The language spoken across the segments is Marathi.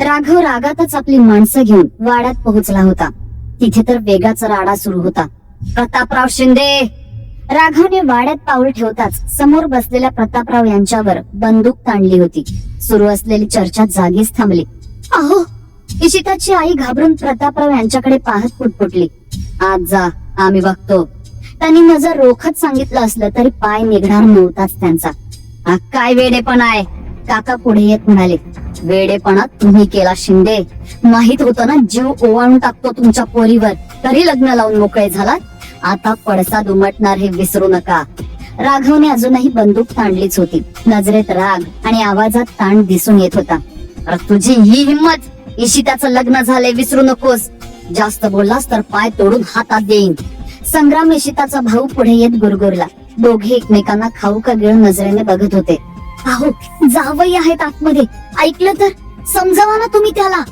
राघव रागातच आपली माणसं घेऊन वाड्यात पोहोचला होता. तिथे तर वेगाचा राडा सुरू होता. प्रतापराव शिंदे! राघवने वाड्यात पाऊल ठेवताच समोर बसलेल्या प्रतापराव यांच्यावर बंदूक ताणली होती. सुरू असलेली चर्चा जागीच थांबली. अहो इशिताची आई घाबरून प्रतापराव यांच्याकडे पाहत पुटपुटली. आज जा आम्ही बघतो. त्यांनी नजर रोखत सांगितलं असलं तरी पाय निघणार नव्हताच त्यांचा. काय वेडेपण आहे? काका पुढे येत म्हणाले वेडेपणा तुम्ही केला शिंदे. माहीत होतं ना जीव ओवाळून टाकतो तुमच्या पोरीवर. तरी लग्न लावून मोकळे झालात. आता पडसाद उमटणार हे विसरू नका. राघवने अजूनही बंदूक ताणलीच होती. नजरेत राग आणि आवाजात ताण दिसून येत होता. अरे तुझी ही हिंमत इशिताचं लग्न झालंय विसरू नकोस. जास्त बोललास तर पाय तोडून हातात देईन. संग्राम इशिताचा भाऊ पुढे येत गुरगुरला. दोघे एकमेकांना खाऊ का गिळ नजरेने बघत होते. अहो जावई आहेत आतमध्ये. ऐकलं तर समजावा ना तुम्ही त्याला.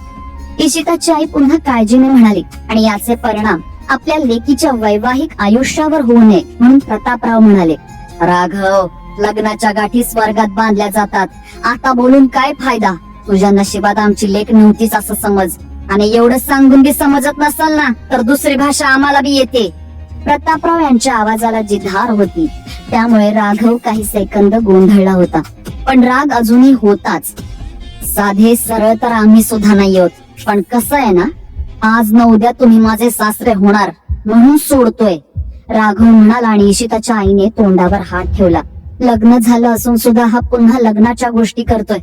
इशिताची आई पुन्हा काळजीने म्हणाली आणि याचे परिणाम आपल्या लेकीच्या वैवाहिक आयुष्यावर होऊ नये म्हणून प्रतापराव म्हणाले. राघव लग्नाच्या गाठी स्वर्गात बांधल्या जातात. आता बोलून काय फायदा? तुझ्या नशिबात आमची लेख नव्हतीच असं समज. आणि एवढं सांगून बी समजत नसल ना तर दुसरी भाषा आम्हाला बी येते. प्रतापराव यांच्या आवाजाला जी धार होती. त्यामुळे राघव काही सेकंद गोंधळला होता. पण राग अजूनही होताच. साधे सरळ तर आम्ही सुद्धा नाही आहोत. पण कसं आहे ना? आज न उद्या तुम्ही माझे सासरे होणार म्हणून सोडतोय. राघव म्हणाला आणि इशिताच्या आईने तोंडावर हात ठेवला. लग्न झालं असून सुद्धा हा पुन्हा लग्नाच्या गोष्टी करतोय.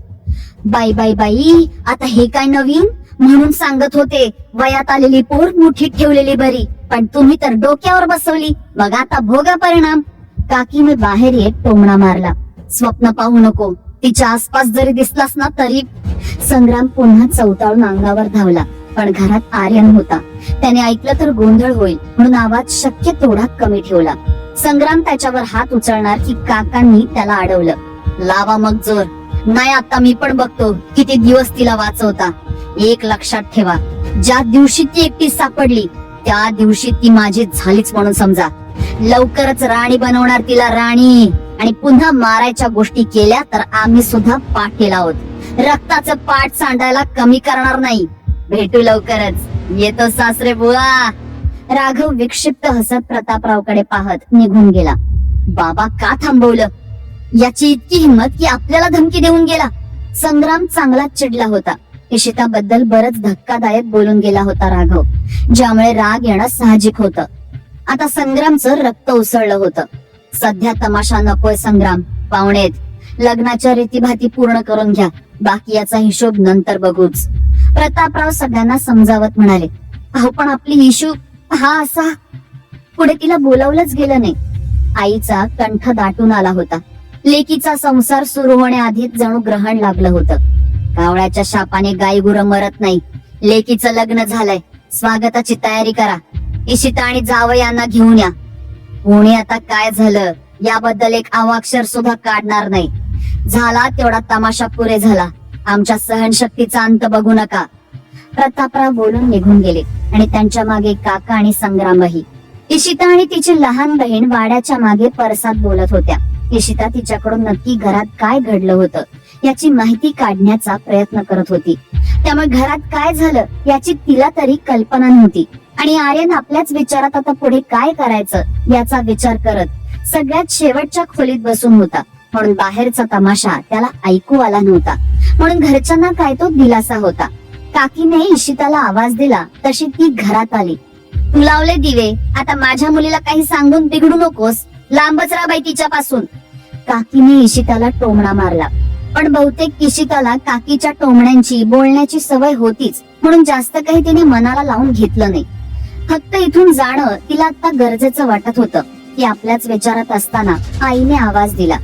बाई बाई बाई आता हे काय नवीन? म्हणून सांगत होते वयात आलेली पोर मुठीत ठेवलेली बरी. पण तुम्ही तर डोक्यावर बसवली. मग आता भोगा परिणाम. काकीने बाहेर येत टोमणा मारला. स्वप्न पाहू नको. तिच्या आसपास जरी दिसलास ना तरी संग्राम पुन्हा चौताळून अंगावर धावला. पण घरात आर्यन होता. त्याने ऐकलं तर गोंधळ होईल म्हणून आवाज शक्य तेवढा कमी ठेवला. संग्राम त्याच्यावर हात उचलणार की काकांनी त्याला अडवलं. लावा मग जोर. नाही आता मी पण बघतो किती दिवस तिला वाचवता. एक लक्षात ठेवा. ज्या दिवशी ती एकटी सापडली त्या दिवशी ती माझी झालीच म्हणून समजा. लवकरच राणी बनवणार तिला राणी. आणि पुन्हा मारायच्या गोष्टी केल्या तर आम्ही सुद्धा पाठ आहोत. रक्ताचं पाठ सांडायला कमी करणार नाही. भेटू लवकरच. येतो सासरे बुवा. राघव विक्षिप्त हसत प्रतापरावकडे पाहत निघून गेला. बाबा का थांबवलं? याची इतकी हिंमत की आपल्याला धमकी देऊन गेला. संग्राम चांगला चिडला होता. इशिताबद्दल बरच धक्कादायक बोलून गेला होता राघव ज्यामुळे राग येणं साहजिक होतं. आता संग्रामचं रक्त उसळलं होतं. सध्या तमाशा नकोय संग्राम पाहुणेत. लग्नाच्या रीतीभाती पूर्ण करून घ्या बाकी याचा हिशोब नंतर बघूच. प्रतापराव सगळ्यांना समजावत म्हणाले अहो पण आपली इशू हा असा पुढे तिला बोलावलंच गेलं नाही. आईचा कंठ दाटून आला होता. लेकीचा संसार सुरू होण्याआधीच जणू ग्रहण लागलं होतं. कावळ्याच्या शापाने गाई गुर मरत नाही. लेकीचं लग्न झालंय. स्वागताची तयारी करा. इशिता आणि जावयांना घेऊन या. कोणी आता काय झालं? याबद्दल एक अवाक्षर सुद्धा काढणार नाही. झाला तेवढा तमाशा पुरे झाला. आमच्या सहनशक्तीचा अंत बघू नका. प्रतापराव बोलून निघून गेले आणि त्यांच्या मागे काका आणि संग्रामही. इशिता आणि तिची लहान बहीण वाड्याच्या मागे परसात बोलत होत्या. इशिता तिच्याकडून नक्की घरात काय घडलं होतं? याची माहिती काढण्याचा प्रयत्न करत होती. त्यामुळे घरात काय झालं याची तिला तरी कल्पना नव्हती. आणि आर्यन आपल्याच विचारात आता पुढे काय करायचं याचा विचार करत सगळ्यात शेवटच्या खोलीत बसून होता. म्हणून बाहेरचा तमाशा त्याला ऐकू आला नव्हता. म्हणून घरच्यांना काय तो दिलासा होता. काकीने इशिताला आवाज दिला तशी ती घरात आली. तू लावले दिवे आता माझ्या मुलीला काही सांगून बिघडू नकोस. लांबच राहा बाई तिच्यापासून. काकीने इशिताला टोमणा मारला. पण बहुतेक इशिताला काकीच्या टोमण्यांची बोलण्याची सवय होतीच म्हणून जास्त काही तिने मनाला लावून घेतलं नाही. फक्त इथून जाणं तिला आता गरजेचं वाटत होतं की आपल्याच विचारात असताना आईने आवाज दिला.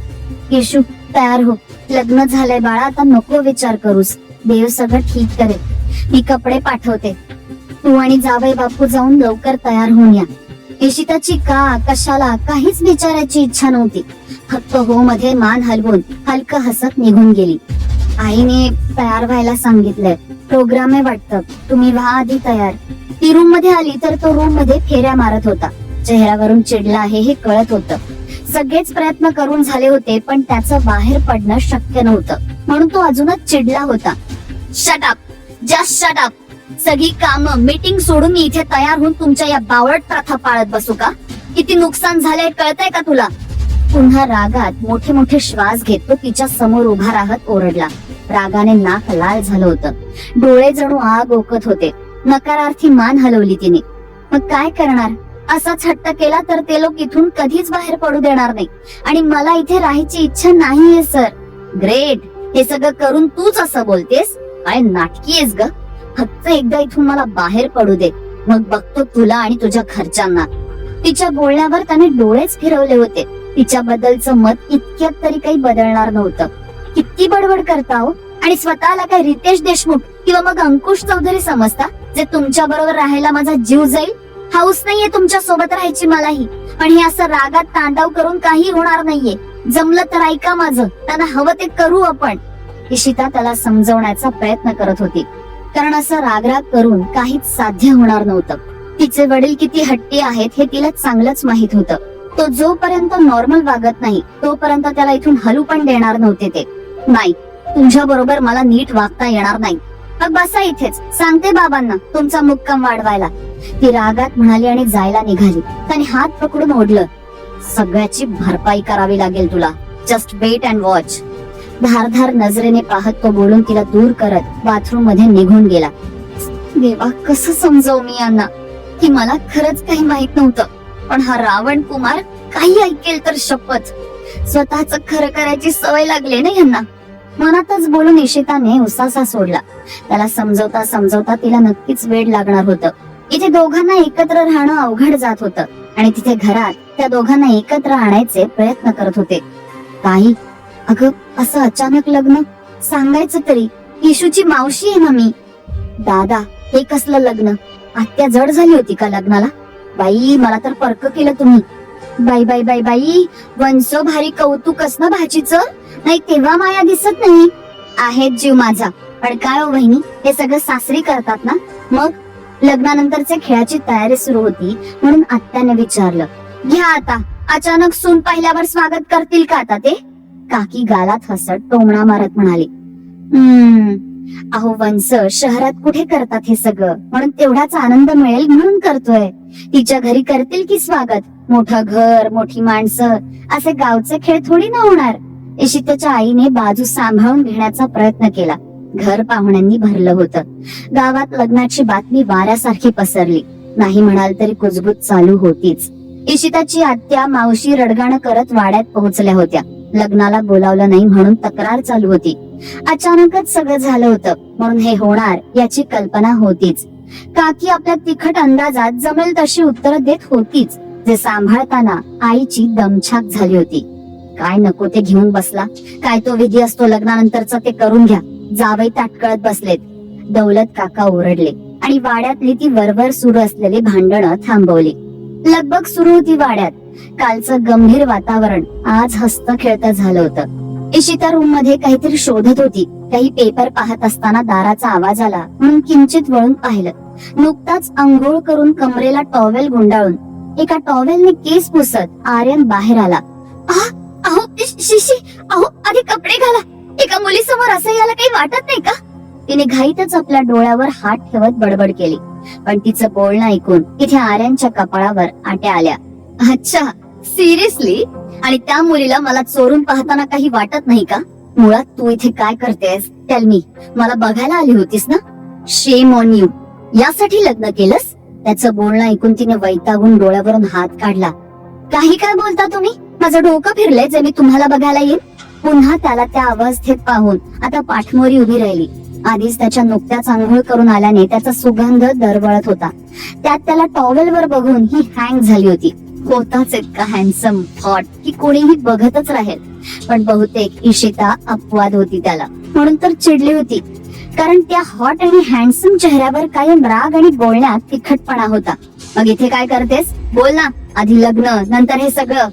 किशू तयार हो. लग्न झालंय बाळा आता नको विचार करूस. देव सगळं ठीक करेल. मी कपडे पाठवते. तू आणि जावई बापू जाऊन लवकर तयार होऊन या. इशिताची का कशाला काहीच विचारायची इच्छा नव्हती. फक्त हो मध्ये मान हलवून हलकं हसत निघून गेली. आईने तयार व्हायला सांगितलंय प्रोग्राम आहे वाटतं. तुम्ही व्हा आधी तयार. ती रूममध्ये आली तर तो रूममध्ये फेऱ्या मारत होता. चेहऱ्यावरून चिडला आहे हे कळत होतं. सगळेच प्रयत्न करून झाले होते पण त्याचं बाहेर पडणं शक्य नव्हतं. म्हणून तो अजूनच चिडला होता. शटअप जस्ट शटअप सगळी कामं मीटिंग सोडून मी इथे तयार होऊन तुमच्या या बावळट प्रथा पाळत बसू का? किती नुकसान झालंय कळतंय का तुला? पुन्हा रागात मोठे मोठे श्वास घेत तो तिच्या समोर उभा राहत ओरडला. रागाने नाक लाल झालं होतं. डोळे जणू आग ओकत होते. नकारार्थी मान हलवली तिने. मग काय करणार? असाच हट्ट केला तर ते लोक इथून कधीच बाहेर पडू देणार नाही. आणि मला इथे राहायची इच्छा नाहीये सर. ग्रेट. हे सगळं करून तूच असं बोलतेस? काय नाटकी आहेस ग. फक्त एकदा इथून मला बाहेर पडू दे. मग बघतो तुला आणि तुझ्या घरच्यांना तिच्या बोलण्यावर त्याने डोळेच फिरवले होते. तिच्याबद्दलचं मत इतक्यात तरी काही बदलणार नव्हतं. किती बडबड करता हो? आणि स्वतःला काही रितेश देशमुख किंवा मग अंकुश चौधरी समजता? जे तुमच्या बरोबर राहायला माझा जीव जाईल? हाऊस नाहीये तुमच्यासोबत राहायची मलाही. पण हे असं रागात तांडव करून काही होणार नाहीये. जमलं तर ऐका माझं. त्यांना हवं ते करू आपण. इशिता त्याला समजवण्याचा प्रयत्न करत होती. कारण असं रागराग करून काहीच साध्य होणार नव्हतं. तिचे वडील किती हट्टी आहेत हे तिला चांगलंच माहीत होतं. तो जोपर्यंत नॉर्मल वागत नाही तोपर्यंत त्याला इथून हलू पण देणार नव्हते ते. नाही तुझ्या बरोबर मला नीट वागता येणार नाही. मग बसा इथेच सांगते बाबांना तुमचा मुक्काम वाढवायला. ती रागात म्हणाली आणि जायला निघाली. त्याने हात पकडून ओढलं. सगळ्याची भरपाई करावी लागेल तुला. जस्ट वेट अँड वॉच धारधार नजरेने पाहत तो बोलून तिला दूर करत बाथरूममध्ये निघून गेला. देवा कसं समजव मी यांना? की मला खरंच काही माहीत नव्हतं. पण हा रावण कुमार काही ऐकेल तर शपथ. स्वतःच खरं करायची सवय लागली ना यांना. मनातच बोलून इशिताने उसासा सोडला. त्याला समजवता समजवता तिला नक्कीच वेळ लागणार होतं. इथे दोघांना एकत्र राहणं अवघड जात होतं. आणि तिथे घरात त्या दोघांना एकत्र आणायचे प्रयत्न करत होते. काही अगं असं अचानक लग्न? सांगायचं तरी. येशूची मावशी आहे ना मी. दादा हे कसलं लग्न? आत्या जड झाली होती का लग्नाला? बाई मला तर पर्क केलं तुम्ही. बाई बाई बाई बाई वंसो भारी कौतुक ना भाचीच? नाही तेव्हा माया दिसत नाही. आहेत जीव माझा. पण काय हो बहिणी हे सगळं सासरी करतात ना? मग? लग्नानंतरच्या खेळाची तयारी सुरू होती म्हणून आत्याने विचारलं. घ्या आता अचानक सून पाहिल्यावर स्वागत करतील का आता ते? काकी गालात हसत टोमणा मारत म्हणाले. हम्म अहो वंस शहरात कुठे करतात हे सगळं? म्हणून तेवढाच आनंद मिळेल म्हणून करतोय. तिच्या घरी करतील की स्वागत? मोठं घर मोठी माणसं असे गावचे खेळ थोडी ना होणार. इशिताच्या आईने बाजू सांभाळून घेण्याचा प्रयत्न केला. घर पाहुण्यांनी भरलं होतं. गावात लग्नाची बातमी वाऱ्यासारखी पसरली. नाही म्हणाल तरी कुजबूज चालू होतीच. इशिताची आत्या मावशी रडगाणं करत वाड्यात पोहोचल्या होत्या. लग्नाला बोलावलं नाही म्हणून तक्रार चालू होती. अचानकच सगळं झालं होतं. म्हणून हे होणार याची कल्पना होतीच. काकी आपल्या तिखट अंदाजात जमेल तशी उत्तरं देत होतीच जे सांभाळताना आईची दमछाक झाली होती. काय नको ते घेऊन बसला. काय तो विधी असतो लग्नानंतरच ते करून घ्या. जावई ताटकळत बसलेत. दौलत काका ओरडले आणि वाड्यातली ती वरवर सुरू असलेली भांडणं थांबवली. लगबग सुरू होती वाड्यात. कालचं गंभीर वातावरण आज हस्त खेळत झालं होतं. इशिता रूममध्ये काहीतरी शोधत होती. काही पेपर पाहत असताना दाराचा आवाज आला म्हणून किंचित वळून पाहिलं. नुकताच अंघोळ करून कमरेला टॉवेल गुंडाळून एका टॉवेलने केस पुसत आर्यन बाहेर आला. अहो शिशी अहो आधी कपडे घाला. एका मुलीसमोर असं याला काही वाटत नाही का? तिने घाईतच आपल्या डोळ्यावर हात ठेवत बडबड केली. पण तिचं बोलणं ऐकून तिथे आर्यांच्या कपाळावर आट्या आल्या. अच्छा सिरियसली? आणि त्या मुलीला मला चोरून पाहताना काही वाटत नाही का? मुळात तू इथे काय करतेस? टेल मी मला बघायला आली होतीस ना? शेम ऑन यू यासाठी लग्न केलंस? त्याचं बोलणं ऐकून तिने वैतागून डोळ्यावरून हात काढला. काही काय बोलता तुम्ही? माझं डोकं फिरलंय जे मी तुम्हाला बघायला येईल पुन्हा त्याला त्या अवस्थेत पाहून आता पाठमोरी उभी राहिली. आधीच त्याच्या नुकत्याच आंघोळ करून आल्याने त्याचा सुगंध दरवळत होता. त्यात त्याला टॉवेल वर बघून ही हँग झाली होती. होताच इतका हँडसम थॉट की कोणीही बघतच राहील. पण बहुतेक इशिता अपवाद होती त्याला. म्हणून तर चिडली होती. कारण त्या हॉट आणि हँडसम चेहऱ्यावर कायम राग आणि बोलण्यात तिखटपणा होता. मग इथे काय करतेस? बोल ना. आधी लग्न नंतर हे सगळं.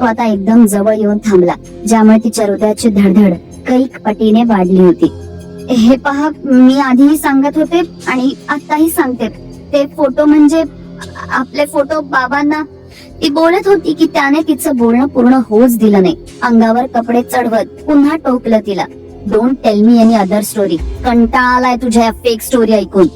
तो आता एकदम जवळ येऊन थांबला ज्यामुळे तिच्या हृदयाची धडधड कैक पटीने वाढली होती. हे पहा मी आधीही सांगत होते आणि आताही सांगते. ते फोटो म्हणजे आपले फोटो बाबांना. ती बोलत होती की त्याने तिचं बोलणं पूर्ण होऊच दिलं नाही. अंगावर कपडे चढवत पुन्हा टोकलं तिला. Don't tell me any other story कंटाळा आलाय तुझ्या फेक स्टोरी ऐकून.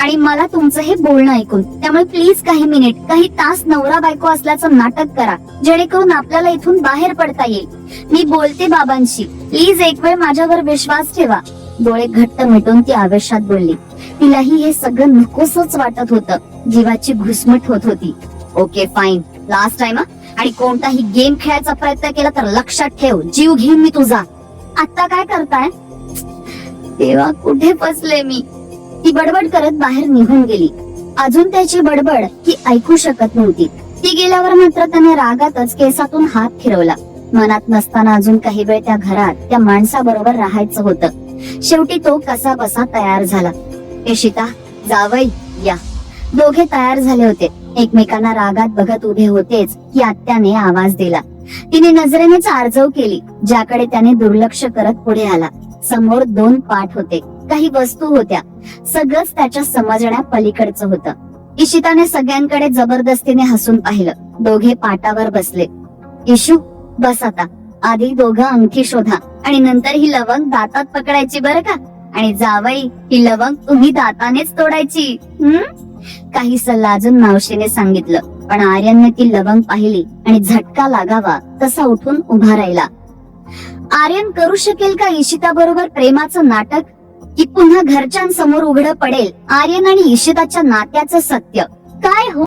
आणि मला तुमचं हे बोलणं ऐकून. त्यामुळे प्लीज काही मिनिट काही तास नवरा बायको असल्याचं नाटक करा. जेणेकरून आपल्याला इथून बाहेर पडता येईल. मी बोलते बाबांशी. प्लीज एक वेळ माझ्यावर विश्वास ठेवा. डोळे घट्ट मिटून ती आवेशात बोलली. तिलाही हे सगळं नकोसच वाटत होतं. जीवाची घुसमट होत होती. ओके फाईन लास्ट टाइम आणि कोणताही गेम खेळायचा प्रयत्न केला तर लक्षात ठेव. जीव घेईन मी तुझा. आता काय करताय? तेव्हा कुठे फसले मी? ती बडबड करत बाहेर निघून गेली. अजून त्याची बडबड ती ऐकू शकत नव्हती. ती गेल्यावर मात्र त्याने रागातच केसातून हात फिरवला. मनात नसताना अजून काही वेळ त्या घरात त्या माणसाबरोबर राहायचं होतं. शेवटी तो कसा बसा तयार झाला. इशिता जावई या. दोघे तयार झाले होते. एकमेकांना रागात बघत उभे होतेच की आत्याने आवाज दिला. तिने नजरेनेच आरजव केली ज्याकडे त्याने दुर्लक्ष करत पुढे आला. समोर दोन पाठ होते काही वस्तू होत्या. सगळंच त्याच्या समजण्या पलीकडचं होतं. इशिताने सगळ्यांकडे जबरदस्तीने हसून पाहिलं. दोघे पाटावर बसले. इशू बस आता. आधी दोघं अंगठी शोधा. आणि नंतर ही लवंग दातात पकडायची बरं का? आणि जावई ही लवंग तुम्ही दातानेच तोडायची. हम्म काही सल्ला अजून मावशीने सांगितलं. पण आर्यनने ती लवंग पाहिली आणि झटका लागावा तसा उठून उभा राहिला. आर्यन करू शकेल का इशिता बरोबर प्रेमाचं नाटक? की पुन्हा घरच्यांसमोर उघड पडेल आर्यन आणि इशिताच्या नात्याचं सत्य? काय हो